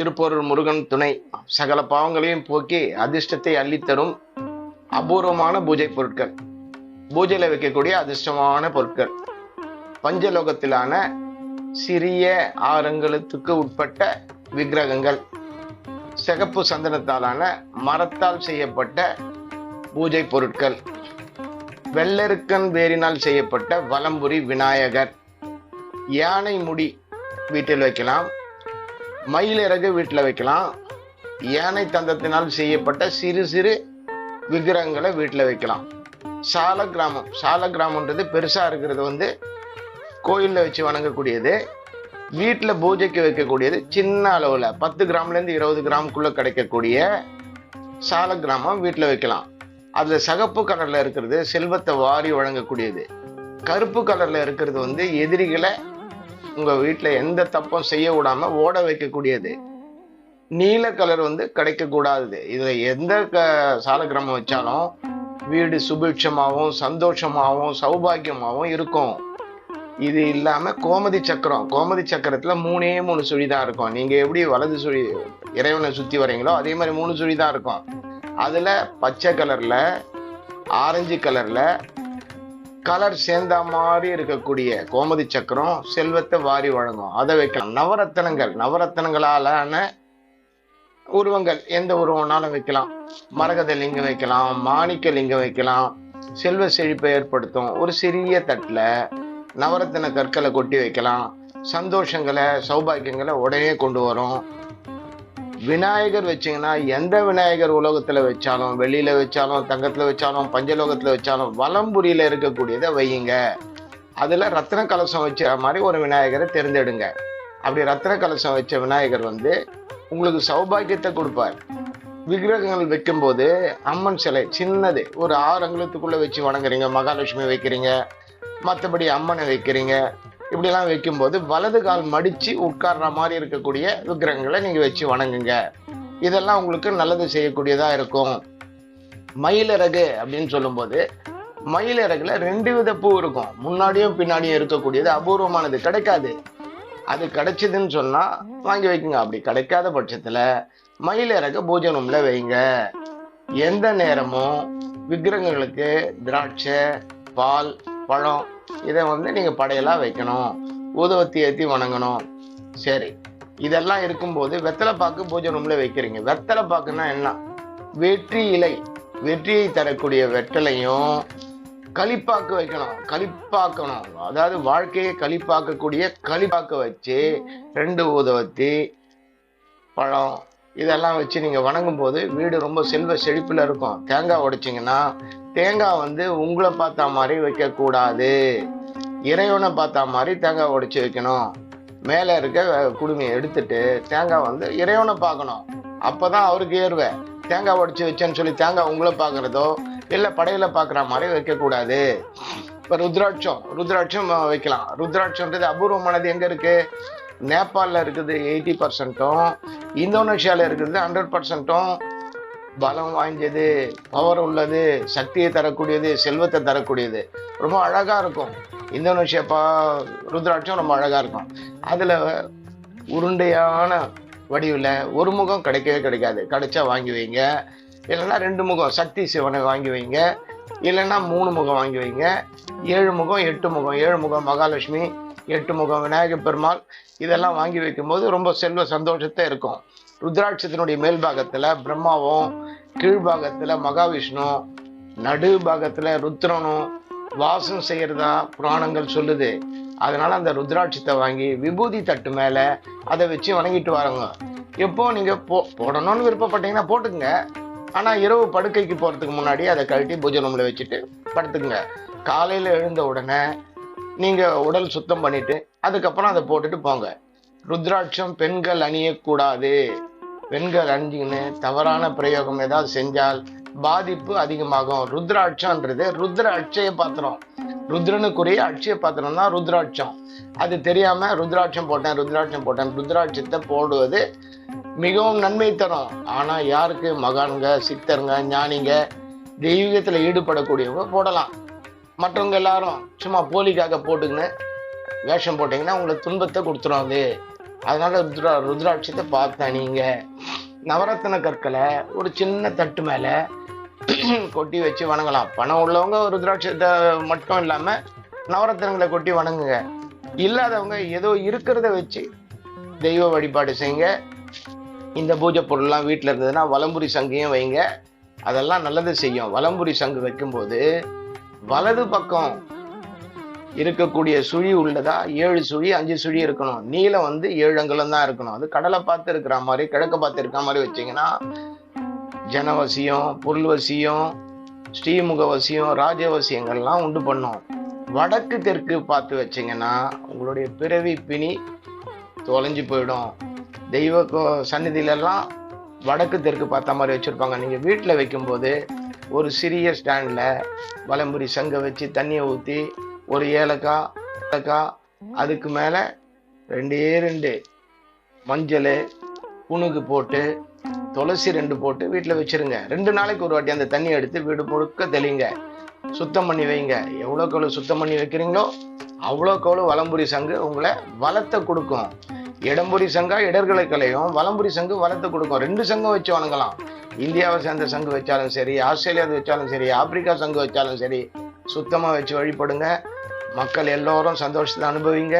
திருப்போரூர் முருகன் துணை. சகல பாவங்களையும் போக்கி அதிர்ஷ்டத்தை அள்ளித்தரும் அபூர்வமான பூஜை பொருட்கள். பூஜையில் வைக்கக்கூடிய அதிர்ஷ்டமான பொருட்கள். பஞ்சலோகத்திலான சிறிய ஆரங்களுக்கு உட்பட்ட விக்கிரகங்கள். சிகப்பு சந்தனத்தாலான மரத்தால் செய்யப்பட்ட பூஜை பொருட்கள். வெள்ளெருக்கன் வேரினால் செய்யப்பட்ட வலம்புரி விநாயகர். யானை முடி வீட்டில் வைக்கலாம். மயிலிறகு வீட்டில் வைக்கலாம். யானை தந்தத்தினால் செய்யப்பட்ட சிறு சிறு விக்கிரகங்களை வீட்டில் வைக்கலாம். சால கிராமம் சால கிராமன்றது பெருசாக இருக்கிறது வந்து கோயிலில் வச்சு வணங்கக்கூடியது. வீட்டில் பூஜைக்கு வைக்கக்கூடியது சின்ன அளவில் பத்து கிராம்லேருந்து இருபது கிராமுக்குள்ளே கிடைக்கக்கூடிய சால கிராமம் வீட்டில் வைக்கலாம். அதில் சகப்பு கலரில் இருக்கிறது செல்வத்தை வாரி வழங்கக்கூடியது. கருப்பு கலரில் இருக்கிறது வந்து எதிரிகளை உங்கள் வீட்டில் எந்த தப்பும் செய்ய விடாமல் ஓட வைக்கக்கூடியது. நீல கலர் வந்து கிடைக்கக்கூடாது. இதில் எந்த க சாலக்கிரமம் வச்சாலும் வீடு சுபிட்சமாகவும் சந்தோஷமாகவும் சௌபாகியமாகவும் இருக்கும். இது இல்லாமல் கோமதி சக்கரம் கோமதி சக்கரத்தில் மூணே மூணு சுழி தான் இருக்கும். நீங்கள் எப்படி வலது சுழி இறைவனை சுற்றி வரீங்களோ அதே மாதிரி மூணு சுழி தான் இருக்கும். அதில் பச்சை கலரில் ஆரஞ்சு கலரில் கலர் சேர்ந்த மாதிரி இருக்கக்கூடிய கோமதி சக்கரம் செல்வத்தை வாரி வழங்கும். அதை வைக்கலாம். நவரத்தனங்கள். நவரத்தனங்களாலான உருவங்கள். எந்த உருவம்னாலும் வைக்கலாம். மரகத லிங்கம் வைக்கலாம். மாணிக்க லிங்கம் வைக்கலாம். செல்வ செழிப்பை ஏற்படுத்தும். ஒரு சிறிய தட்டில் நவரத்தின கற்களை கொட்டி வைக்கலாம். சந்தோஷங்களை சௌபாகியங்களை உடனே கொண்டு வரும். விநாயகர் வச்சீங்கன்னா எந்த விநாயகர் உலகத்தில் வச்சாலும் வெளியில் வச்சாலும் தங்கத்தில் வச்சாலும் பஞ்சலோகத்தில் வச்சாலும் வலம்புரியில் இருக்கக்கூடியதை வையுங்க. அதில் ரத்ன கலசம் வச்ச மாதிரி ஒரு விநாயகரை தேர்ந்தெடுங்க. அப்படி ரத்ன கலசம் வச்ச விநாயகர் வந்து உங்களுக்கு சௌபாக்கியத்தை கொடுப்பார். விக்கிரகங்கள் வைக்கும்போது அம்மன் சிலை சின்னது ஒரு ஆறு அங்குலத்துக்குள்ள வச்சு வணங்குறீங்க மகாலட்சுமி வைக்கிறீங்க மற்றபடி அம்மனை வைக்கிறீங்க இப்படிலாம் வைக்கும்போது வலது கால் மடித்து உட்கார்ற மாதிரி இருக்கக்கூடிய விக்கிரகங்களை நீங்கள் வச்சு வணங்குங்க. இதெல்லாம் உங்களுக்கு நல்லது செய்யக்கூடியதாக இருக்கும். மயிலிறகு அப்படின்னு சொல்லும்போது மயிலிறகுல ரெண்டு வித பூ இருக்கும். முன்னாடியும் பின்னாடியும் இருக்கக்கூடியது அபூர்வமானது கிடைக்காது. அது கிடைச்சதுன்னு சொன்னால் வாங்கி வைக்குங்க. அப்படி கிடைக்காத பட்சத்தில் மயிலிறகு பூஜை ரூம்ல வைங்க. எந்த நேரமும் விக்கிரகங்களுக்கு திராட்சை பால் பழம். இதை வந்து நீங்கள் படையலாக வைக்கணும். ஊதுவத்தி ஏற்றி வணங்கணும். சரி. இதெல்லாம் இருக்கும்போது வெத்தலை பாக்கு பூஜை ரூம்ல வைக்கிறீங்க. வெத்தலை பாக்குன்னா என்ன? வெற்றி இலை. வெற்றியை தரக்கூடிய வெற்றலையும் களிப்பாக்கு வைக்கணும். களிப்பாக்கணும். அதாவது வாழ்க்கையை களிப்பாக்கக்கூடிய களிப்பாக்க வச்சு ரெண்டு ஊதுவத்தி பழம் இதெல்லாம் வச்சு நீங்கள் வணங்கும் போது வீடு ரொம்ப செல்வ செழிப்பில் இருக்கும். தேங்காய் உடைச்சிங்கன்னா தேங்காய் வந்து உங்களை பார்த்தா மாதிரி வைக்கக்கூடாது. இறைவனை பார்த்தா மாதிரி தேங்காய் உடைச்சி வைக்கணும். மேலே இருக்க குடுமையை எடுத்துட்டு தேங்காய் வந்து இறைவனை பார்க்கணும். அப்போ தான் அவருக்கு ஏறுவ. தேங்காய் உடைச்சி வச்சேன்னு சொல்லி தேங்காய் உங்களை பார்க்குறதோ இல்லை படையில் பார்க்குற மாதிரி வைக்கக்கூடாது. இப்போ ருத்ராட்சம் ருத்ராட்சம் வைக்கலாம். ருத்ராட்சம்ன்றது அபூர்வமானது எங்கே இருக்குது நேபாளில் இருக்குது எயிட்டி பர்சன்ட்டும் இந்தோனேஷியாவில் இருக்கிறது ஹண்ட்ரட் பர்சன்ட்டும் பலம் வாய்ந்தது பவர் உள்ளது சக்தியை தரக்கூடியது செல்வத்தை தரக்கூடியது. ரொம்ப அழகாக இருக்கும். இந்தோனேஷியா பா ருத்ராட்சம் ரொம்ப அழகாக இருக்கும். அதில் உருண்டையான வடிவில் ஒரு முகம் கிடைக்கவே கிடைக்காது. கிடைச்சா வாங்கி வைங்க. இல்லைன்னா ரெண்டு முகம் சக்தி சிவனை வாங்கி வைங்க. இல்லைன்னா மூணு முகம் வாங்கி வைங்க. ஏழு முகம் எட்டு முகம். ஏழு முகம் மகாலட்சுமி எட்டு முகம் விநாயகர் பெருமாள் இதெல்லாம் வாங்கி வைக்கும்போது ரொம்ப செல்வ சந்தோஷத்தை இருக்கும். ருத்ராட்சத்தினுடைய மேல் பாகத்தில் பிரம்மாவும் கீழ்பாகத்தில் மகாவிஷ்ணு நடு பாகத்தில் ருத்ரனும் வாசம் செய்கிறதா புராணங்கள் சொல்லுது. அதனால் அந்த ருத்ராட்சத்தை வாங்கி விபூதி தட்டு மேலே அதை வச்சு வணங்கிட்டு வரோங்க. எப்போ நீங்கள் போ போடணும்னு விருப்பப்பட்டீங்கன்னா போட்டுக்குங்க. ஆனால் இரவு படுக்கைக்கு போகிறதுக்கு முன்னாடி அதை கழட்டி பூஜை ரூமில் வச்சுட்டு படுத்துக்குங்க. காலையில் எழுந்த உடனே நீங்க உடல் சுத்தம் பண்ணிட்டு அதுக்கப்புறம் அதை போட்டுட்டு போங்க. ருத்ராட்சம் பெண்கள் அணியக்கூடாது. பெண்கள் அணிஞ்சிங்கன்னு தவறான பிரயோகம் ஏதாவது செஞ்சால் பாதிப்பு அதிகமாகும். ருத்ராட்சம்ன்றது ருத்ர அட்சய பாத்திரம். ருத்ரனுக்குரிய அட்சய பாத்திரம் தான் ருத்ராட்சம். அது தெரியாம ருத்ராட்சம் போட்டேன் ருத்ராட்சம் போட்டேன். ருத்ராட்சத்தை போடுவது மிகவும் நன்மை தரும். ஆனா யாருக்கு? மகான்க சித்தருங்க ஞானிங்க தெய்வீகத்தில் ஈடுபடக்கூடியவங்க போடலாம். மற்றவங்க எல்லாரும் சும்மா போலிக்காக போட்டுக்கின்னு வேஷம் போட்டிங்கன்னா உங்களுக்கு துன்பத்தை கொடுத்துரும் அது. அதனால ருத்ரா ருத்ராட்சத்தை பார்த்தேன் நீங்கள் நவரத்ன கற்களை ஒரு சின்ன தட்டு மேலே கொட்டி வச்சு வணங்கலாம். பணம் உள்ளவங்க ருத்ராட்சத்தை மட்டும் இல்லாமல் நவரத்னங்களை கொட்டி வணங்குங்க. இல்லாதவங்க ஏதோ இருக்கிறத வச்சு தெய்வ வழிபாடு செய்யுங்க. இந்த பூஜை பொருள்லாம் வீட்டில் இருந்ததுன்னா வலம்புரி சங்கையும் வைங்க. அதெல்லாம் நல்லது செய்யும். வலம்புரி சங்கு வைக்கும்போது வலது பக்கம் இருக்கக்கூடிய சுழி உள்ளதா? ஏழு சுழி அஞ்சு சுழி இருக்கணும். நீளம் வந்து ஏழு அங்குலம் தான் இருக்கணும். அது கடலை பார்த்து இருக்கிற மாதிரி கிழக்க பார்த்து இருக்கிற மாதிரி வச்சீங்கன்னா ஜனவசியம் பொருள்வசியம் ஸ்ரீமுகவசியம் ராஜவசியங்கள்லாம் உண்டு பண்ணும். வடக்கு தெற்கு பார்த்து வச்சிங்கன்னா உங்களுடைய பிறவி பிணி தொலைஞ்சு போயிடும். தெய்வ கோ- வடக்கு தெற்கு பார்த்த மாதிரி வச்சுருப்பாங்க. நீங்கள் வீட்டில் வைக்கும்போது ஒரு சிறிய ஸ்டாண்டில் வலம்புரி சங்கை வச்சு தண்ணியை ஊற்றி ஒரு ஏலக்காய் ஏலக்காய் அதுக்கு மேலே ரெண்டே ரெண்டு மஞ்சள் புணுகு போட்டு துளசி ரெண்டு போட்டு வீட்டில் வச்சிருங்க. ரெண்டு நாளைக்கு ஒரு வாட்டி அந்த தண்ணியை எடுத்து வீடு முழுக்க தெளிங்க. சுத்தம் பண்ணி வைங்க. எவ்வளோக்கு எவ்வளோ சுத்தம் பண்ணி வைக்கிறீங்களோ அவ்வளோக்கு எவ்வளோ வலம்புரி சங்கு உங்களை வளத்தை கொடுக்கும். இடம்புரி சங்கா இடர்களை களையும் வலம்புரி சங்கு வளத்தை கொடுக்கும். ரெண்டு சங்கம் வச்சு வணங்கலாம். இந்தியாவை சேர்ந்த சங்கு வச்சாலும் சரி ஆஸ்திரேலியாவை வச்சாலும் சரி ஆப்பிரிக்கா சங்கு வச்சாலும் சரி சுத்தமாக வச்சு வழிபடுங்க. மக்கள் எல்லோரும் சந்தோஷத்தை அனுபவிங்க.